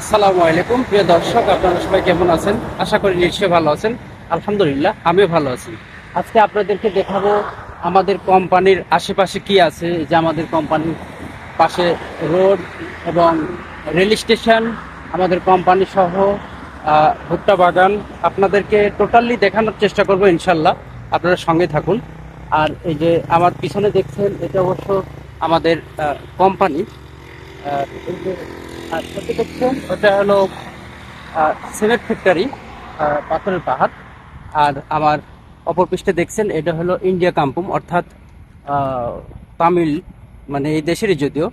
আসসালামু আলাইকুম। প্রিয় দর্শক, আপনারা সবাই কেমন আছেন? আশা করি নিশ্চয়ই ভালো আছেন। আলহামদুলিল্লাহ, আমিও ভালো আছি। আজকে আপনাদেরকে দেখাবো আমাদের কোম্পানির আশেপাশে কি আছে যে আমাদের কোম্পানির পাশে রোড এবং রেল স্টেশন, আমাদের কোম্পানি সহ ভুট্টা বাগান। আপনাদেরকে টোটালি দেখানোর চেষ্টা করব, ইনশাল্লাহ। আপনারা সঙ্গে থাকুন। আর এই যে আমার পিছনে দেখছেন, এটা অবশ্য আমাদের কোম্পানি। আর দেখছেন ওটা হলো সিমেন্ট ফ্যাক্টরি পাথরের পাহাড়। আর আমার অপর পৃষ্ঠে দেখছেন, এটা হলো ইন্ডিয়া কাম্পুম, অর্থাৎ তামিল মানে এই দেশেরই যদিও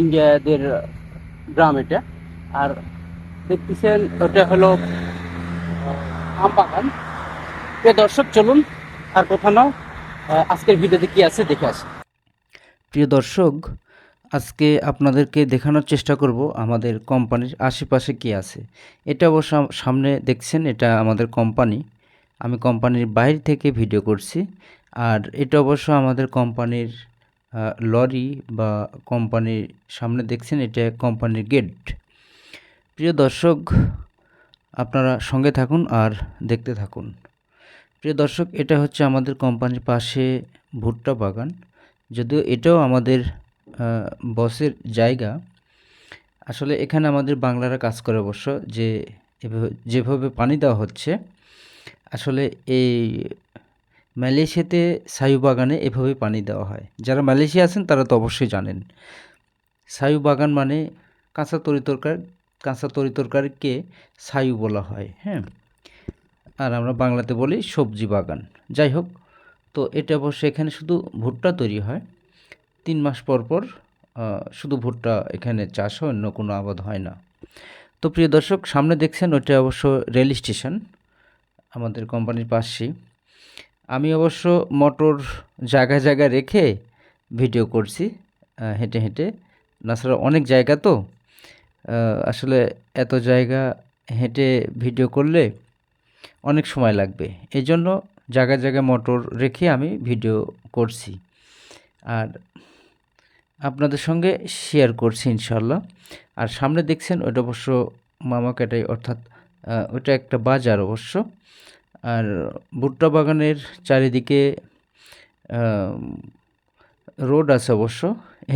ইন্ডিয়াদের গ্রাম এটা। আর দেখতেছেন, ওটা হলো আম বাগান। প্রিয় দর্শক, চলুন আর কোথাও আজকের ভিডিওতে কি আছে, দেখে আসি। প্রিয় দর্শক আজকে আপনাদেরকে দেখানোর চেষ্টা করব আমাদের কোম্পানির আশেপাশে কি আছে। এটা অবশ্য সামনে দেখছেন, এটা আমাদের কোম্পানি। আমি কোম্পানির বাইরে থেকে ভিডিও করছি। আর এটা অবশ্য আমাদের কোম্পানির লরি বা কোম্পানির সামনে দেখছেন, এটা কোম্পানির গেট। প্রিয় দর্শক, আপনারা সঙ্গে থাকুন আর দেখতে থাকুন। প্রিয় দর্শক, এটা হচ্ছে আমাদের কোম্পানির পাশে ভুট্টা বাগান। যদিও এটাও আমাদের বসের জায়গা। আসলে এখানে আমাদের বাংলারা কাজ করে অবশ্য যে যেভাবে পানি দেওয়া হচ্ছে, আসলে এই মালয়েশিয়াতে সায়ু বাগানে এভাবে পানি দেওয়া হয়। যারা মালয়েশিয়া আছেন, তারা তো অবশ্যই জানেন। সায়ু বাগান মানে কাঁচা তরি তরকারি, কাঁচা তরি তরকারিকে সায়ু বলা হয় হ্যাঁ? আর আমরা বাংলাতে বলি সবজি বাগান। যাই হোক, তো এটা অবশ্য এখানে শুধু ভুট্টা তৈরি হয় তিন মাস পর পর শুধু ভুট্টা এখানে চাষ হয়, অন্য কোনো আবাদ হয় না। তো প্রিয় দর্শক, সামনে দেখছেন ওটা অবশ্য রেল স্টেশন, আমাদের কোম্পানির পাশেই। আমি অবশ্য মোটর জায়গায় জায়গায় রেখে ভিডিও করছি হেঁটে হেঁটে। তাছাড়া অনেক জায়গা তো আসলে এত জায়গা হেঁটে ভিডিও করলে অনেক সময় লাগবে। এই জন্য জায়গায় জায়গায় মোটর রেখে আমি ভিডিও করছি। আর আপনাদের সঙ্গে শেয়ার করছি ইনশাল্লাহ আর সামনে দেখছেন ওটা অবশ্য মামাকাটাই অর্থাৎ আহ, ওটা একটা বাজার অবশ্য। আর ভুট্টা বাগানের চারিদিকে রোড আছে অবশ্য।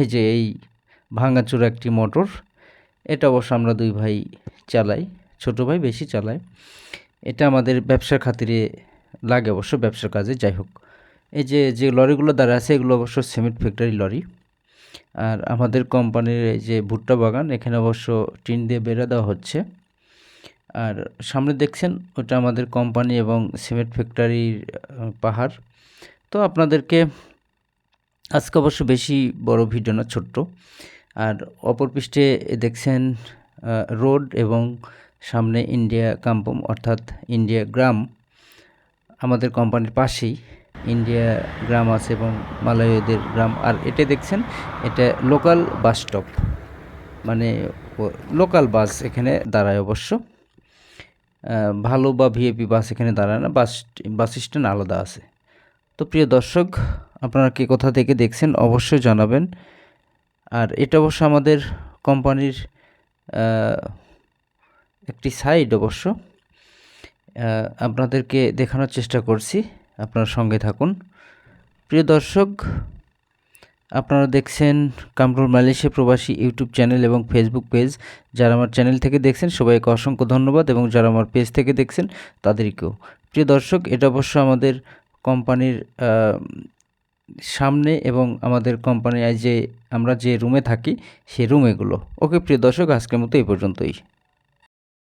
এই যে এই ভাঙাচোরা একটি মোটর এটা অবশ্য আমরা দুই ভাই চালাই ছোট ভাই বেশি চালায়। এটা আমাদের ব্যবসার খাতিরে লাগে অবশ্য ব্যবসার কাজে যাই হোক। এই যে যে লরিগুলো দাঁড়া আছে, এগুলো অবশ্য সিমেন্ট ফ্যাক্টরি লরি। আর আমাদের কোম্পানির এই যে ভুট্টা বাগান, এখানে অবশ্য টিন দিয়ে বেড়ে দেওয়া হচ্ছে। আর সামনে দেখছেন, ওটা আমাদের কোম্পানি এবং সিমেন্ট ফ্যাক্টরির পাহাড়। তো আপনাদেরকে আজকে অবশ্য বেশি বড় ভিডিও না, ছোট্ট। আর অপর পৃষ্ঠে দেখছেন রোড এবং সামনে ইন্ডিয়া কাম্পম, অর্থাৎ ইন্ডিয়া গ্রাম। আমাদের কোম্পানির পাশেই। ইন্ডিয়া গ্রাম আছে এবং মালয়দের গ্রাম। আর এটা দেখছেন, এটা লোকাল বাস স্টপ। মানে লোকাল বাস এখানে দাঁড়ায় অবশ্য। ভালো বা ভিএপি বাস এখানে দাঁড়ায় না, বাস বাস স্ট্যান্ড আলাদা আছে। তো প্রিয় দর্শক, আপনারা কে কোথা থেকে দেখছেন অবশ্যই জানাবেন। আর এটা অবশ্য আমাদের কোম্পানির একটি সাইড অবশ্য। আপনাদেরকে দেখানোর চেষ্টা করছি। আপনারা সঙ্গে থাকুন। প্রিয় দর্শক, আপনারা দেখছেন কামরুল মালয়েশিয়া প্রবাসী ইউটিউব চ্যানেল এবং ফেসবুক পেজ। যারা আমার চ্যানেল থেকে দেখছেন, সবাইকে অসংখ্য ধন্যবাদ এবং যারা আমার পেজ থেকে দেখছেন, তাদেরকেও। প্রিয় দর্শক, এটা অবশ্য আমাদের কোম্পানির সামনে এবং আমাদের কোম্পানির যে আমরা যে রুমে থাকি, সেই রুম এগুলো। ওকে, প্রিয় দর্শক, আজকের মতো এই পর্যন্তই।